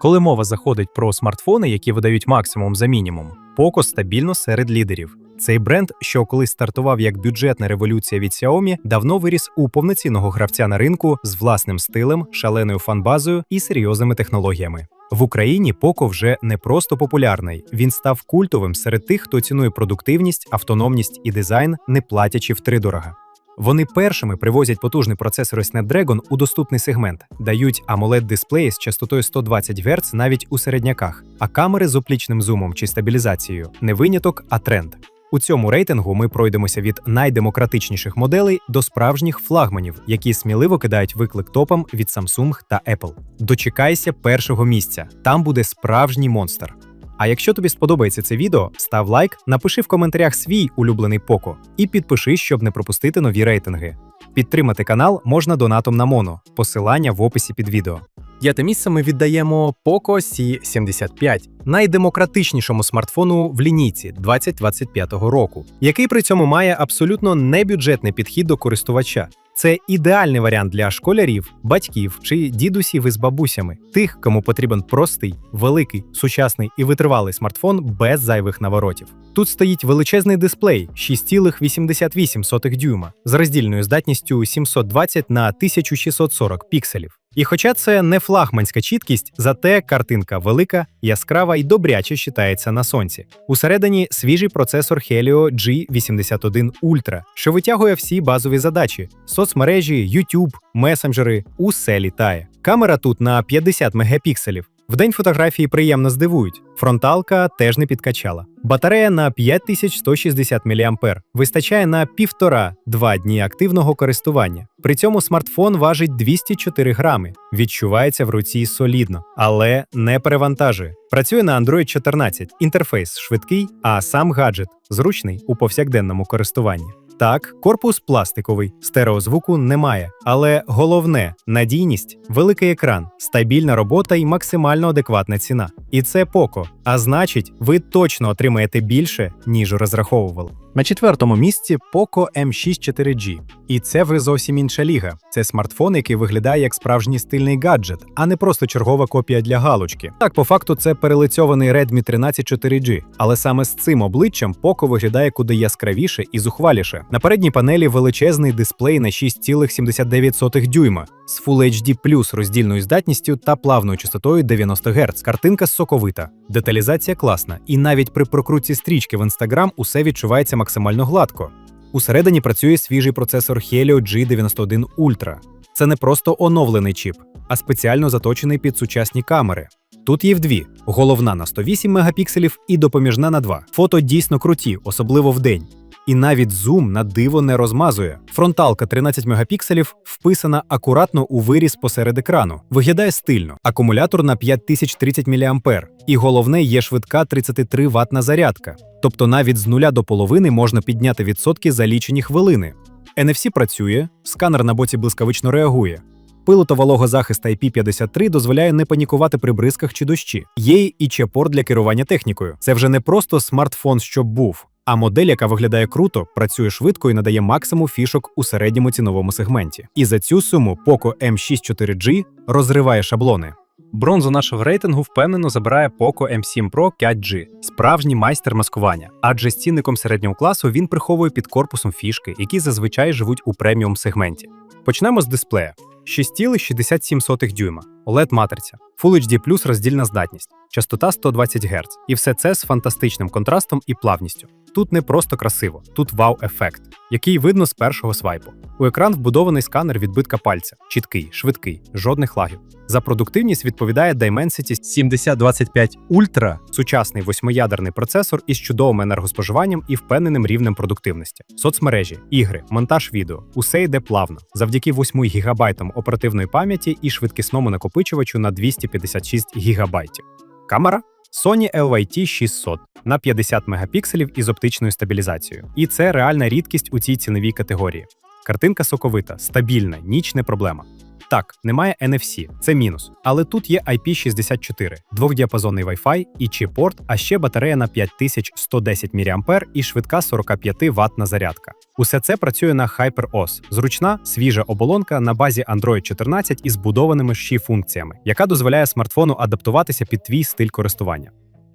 Коли мова заходить про смартфони, які видають максимум за мінімум, Poco стабільно серед лідерів. Цей бренд, що колись стартував як бюджетна революція від Xiaomi, давно виріс у повноцінного гравця на ринку з власним стилем, шаленою фанбазою і серйозними технологіями. В Україні Poco вже не просто популярний, він став культовим серед тих, хто цінує продуктивність, автономність і дизайн, не платячи втридорога. Вони першими привозять потужний процесор Snapdragon у доступний сегмент, дають amoled дисплеї з частотою 120 Гц навіть у середняках, а камери з оплічним зумом чи стабілізацією не виняток, а тренд. У цьому рейтингу ми пройдемося від найдемократичніших моделей до справжніх флагманів, які сміливо кидають виклик топам від Samsung та Apple. Дочекайся першого місця, там буде справжній монстр. А якщо тобі сподобається це відео, став лайк, напиши в коментарях свій улюблений Poco і підпишись, щоб не пропустити нові рейтинги. Підтримати канал можна донатом на Моно, посилання в описі під відео. П'яте місце ми віддаємо Poco C75, найдемократичнішому смартфону в лінійці 2025 року, який при цьому має абсолютно небюджетний підхід до користувача. Це ідеальний варіант для школярів, батьків чи дідусів із бабусями, тих, кому потрібен простий, великий, сучасний і витривалий смартфон без зайвих наворотів. Тут стоїть величезний дисплей 6,88 дюйма з роздільною здатністю 720 на 1640 пікселів. І хоча це не флагманська чіткість, зате картинка велика, яскрава і добряче читається на сонці. Усередині свіжий процесор Helio G81 Ultra, що витягує всі базові задачі: соцмережі, YouTube, месенджери, усе літає. Камера тут на 50 мегапікселів. Вдень фотографії приємно здивують. Фронталка теж не підкачала. Батарея на 5160 мА вистачає на півтора-два дні активного користування. При цьому смартфон важить 204 грами, відчувається в руці солідно, але не перевантажує. Працює на Android 14, інтерфейс швидкий, а сам гаджет зручний у повсякденному користуванні. Так, корпус пластиковий, стереозвуку немає, але головне надійність, великий екран, стабільна робота і максимально адекватна ціна. І це Poco. А значить, ви точно отримаєте більше, ніж розраховували. На четвертому місці Poco M6 4G. І це вже зовсім інша ліга. Це смартфон, який виглядає як справжній стильний гаджет, а не просто чергова копія для галочки. Так, по факту, це перелицьований Redmi 13 4G, але саме з цим обличчям Poco виглядає куди яскравіше і зухваліше. На передній панелі величезний дисплей на 6,79 дюйма з Full HD роздільною здатністю та плавною частотою 90 Гц. Картинка соковита, деталізація класна, і навіть при прокрутці стрічки в Instagram усе відчувається максимально гладко. Усередині працює свіжий процесор Helio G91 Ultra. Це не просто оновлений чіп, а спеціально заточений під сучасні камери. Тут є вдві: головна на 108 мегапікселів і допоміжна на 2. Фото дійсно круті, особливо вдень. І навіть зум на диво не розмазує. Фронталка 13 мегапікселів вписана акуратно у виріз посеред екрану. Виглядає стильно. Акумулятор на 5030 мА. І головне є швидка 33 ватна зарядка. Тобто навіть з нуля до половини можна підняти відсотки за лічені хвилини. NFC працює, сканер на боці блискавично реагує. Пилото-вологозахист IP53 дозволяє не панікувати при бризках чи дощі. Є і чепор для керування технікою. Це вже не просто смартфон, що був, а модель, яка виглядає круто, працює швидко і надає максимум фішок у середньому ціновому сегменті. І за цю суму Poco M6 4G розриває шаблони. Бронзу нашого рейтингу впевнено забирає Poco M7 Pro 5G, справжній майстер маскування. Адже з цінником середнього класу він приховує під корпусом фішки, які зазвичай живуть у преміум сегменті. Почнемо з дисплея. 6,67 дюйма, oled матриця, Full HD роздільна здатність, частота 120 Гц. І все це з фантастичним контрастом і плавністю. Тут не просто красиво, тут вау-ефект, який видно з першого свайпу. У екран вбудований сканер відбитка пальця, чіткий, швидкий, жодних лагів. За продуктивність відповідає Dimensity 7025 Ultra, сучасний восьмиядерний процесор із чудовим енергоспоживанням і впевненим рівнем продуктивності. Соцмережі, ігри, монтаж відео усе йде плавно завдяки 8 гігабайтам оперативної пам'яті і швидкісному накопичувачу на 256 гігабайтів. Камера Sony LYT 600 на 50 мегапікселів із оптичною стабілізацією. І це реальна рідкість у цій ціновій категорії. Картинка соковита, стабільна, ніч не проблема. Так, немає NFC, це мінус. Але тут є IP64, двохдіапазонний Wi-Fi і чіп-порт, а ще батарея на 5110 мАh і швидка 45 ватна зарядка. Усе це працює на HyperOS. зручна, свіжа оболонка на базі Android 14 із збудованими ші функціями, яка дозволяє смартфону адаптуватися під твій стиль користування.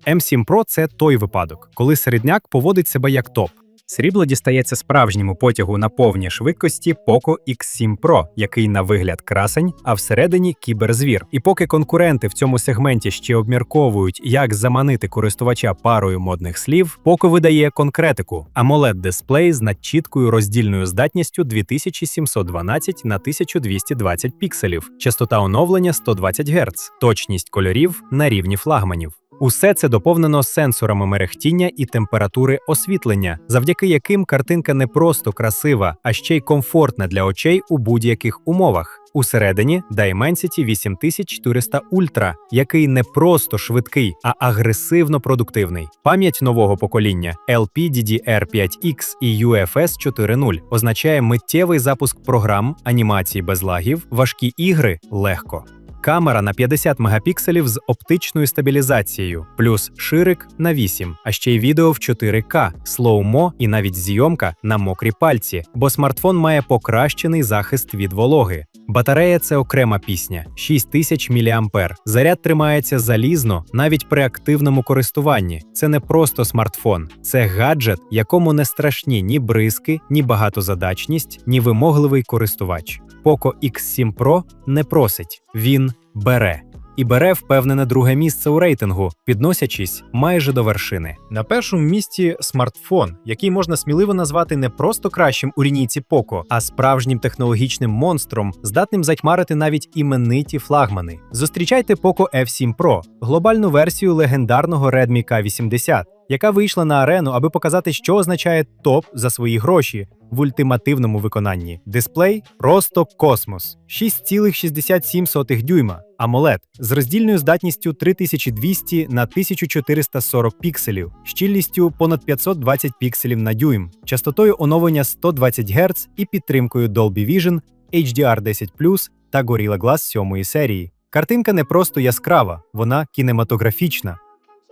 M7 Pro – це той випадок, коли середняк поводить себе як топ. Срібло дістається справжньому потягу на повній швидкості Poco X7 Pro, який на вигляд красень, а всередині кіберзвір. І поки конкуренти в цьому сегменті ще обмірковують, як заманити користувача парою модних слів, Poco видає конкретику: amoled дисплей з надчіткою роздільною здатністю 2712 на 1220 пікселів, частота оновлення 120 Гц, точність кольорів на рівні флагманів. Усе це доповнено сенсорами мерехтіння і температури освітлення, завдяки яким картинка не просто красива, а ще й комфортна для очей у будь-яких умовах. Усередині Dimensity 8400 Ultra, який не просто швидкий, а агресивно продуктивний. Пам'ять нового покоління LPDDR5X і UFS 4.0 означає миттєвий запуск програм, анімації без лагів, важкі ігри легко. Камера на 50 мегапікселів з оптичною стабілізацією, плюс ширик на 8, а ще й відео в 4К, слоумо і навіть зйомка на мокрі пальці, бо смартфон має покращений захист від вологи. Батарея це окрема пісня 6000 мА. Заряд тримається залізно навіть при активному користуванні. Це не просто смартфон, це гаджет, якому не страшні ні бризки, ні багатозадачність, ні вимогливий користувач. Poco X7 Pro не просить, він бере. І бере впевнене друге місце у рейтингу, підносячись майже до вершини. На першому місці смартфон, який можна сміливо назвати не просто кращим у лінійці Poco, а справжнім технологічним монстром, здатним затьмарити навіть імениті флагмани. Зустрічайте Poco F7 Pro, глобальну версію легендарного Redmi K80, яка вийшла на арену, аби показати, що означає топ за свої гроші в ультимативному виконанні. Дисплей просто космос, 6,67 дюйма. AMOLED з роздільною здатністю 3200 на 1440 пікселів, щільністю понад 520 пікселів на дюйм, частотою оновлення 120 Гц і підтримкою Dolby Vision, HDR10 та Gorilla Glass 7 серії. Картинка не просто яскрава, вона кінематографічна.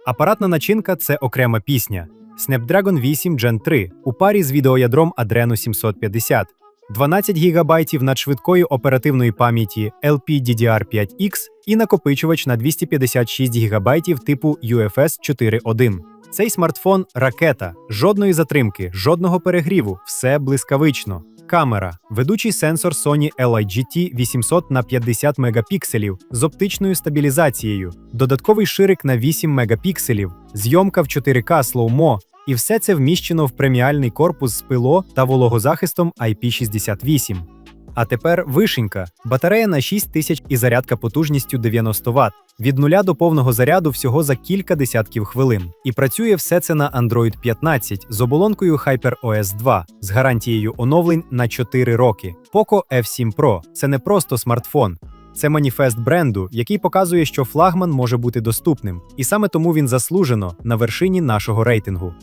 Апаратна начинка це окрема пісня. Snapdragon 8 Gen 3 у парі з відеоядром Adreno 750, 12 ГБ надшвидкої оперативної пам'яті LPDDR5X і накопичувач на 256 ГБ типу UFS 4.1. Цей смартфон ракета, жодної затримки, жодного перегріву, все блискавично. Камера, ведучий сенсор Sony LIGT 800 на 50 мегапікселів з оптичною стабілізацією, додатковий ширик на 8 мегапікселів, зйомка в 4К слоумо, і все це вміщено в преміальний корпус з пило та вологозахистом IP68. А тепер вишенька. Батарея на 6 тисяч і зарядка потужністю 90 Вт. Від нуля до повного заряду всього за кілька десятків хвилин. І працює все це на Android 15 з оболонкою HyperOS 2 з гарантією оновлень на 4 роки. Poco F7 Pro це не просто смартфон. Це маніфест бренду, який показує, що флагман може бути доступним, і саме тому він заслужено на вершині нашого рейтингу.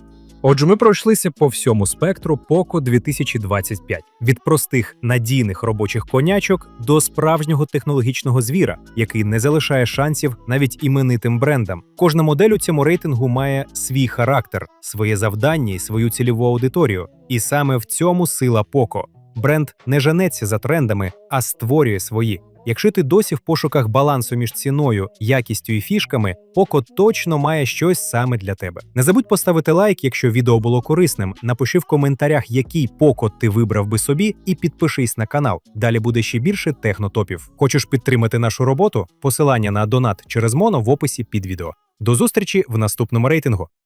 Отже, ми пройшлися по всьому спектру Poco 2025. від простих надійних робочих конячок до справжнього технологічного звіра, який не залишає шансів навіть іменитим брендам. Кожна модель у цьому рейтингу має свій характер, своє завдання і свою цільову аудиторію. І саме в цьому сила Poco. Бренд не женеться за трендами, а створює свої. Якщо ти досі в пошуках балансу між ціною, якістю і фішками, Poco точно має щось саме для тебе. Не забудь поставити лайк, якщо відео було корисним. Напиши в коментарях, який Poco ти вибрав би собі, і підпишись на канал. Далі буде ще більше технотопів. Хочеш підтримати нашу роботу? Посилання на донат через моно в описі під відео. До зустрічі в наступному рейтингу.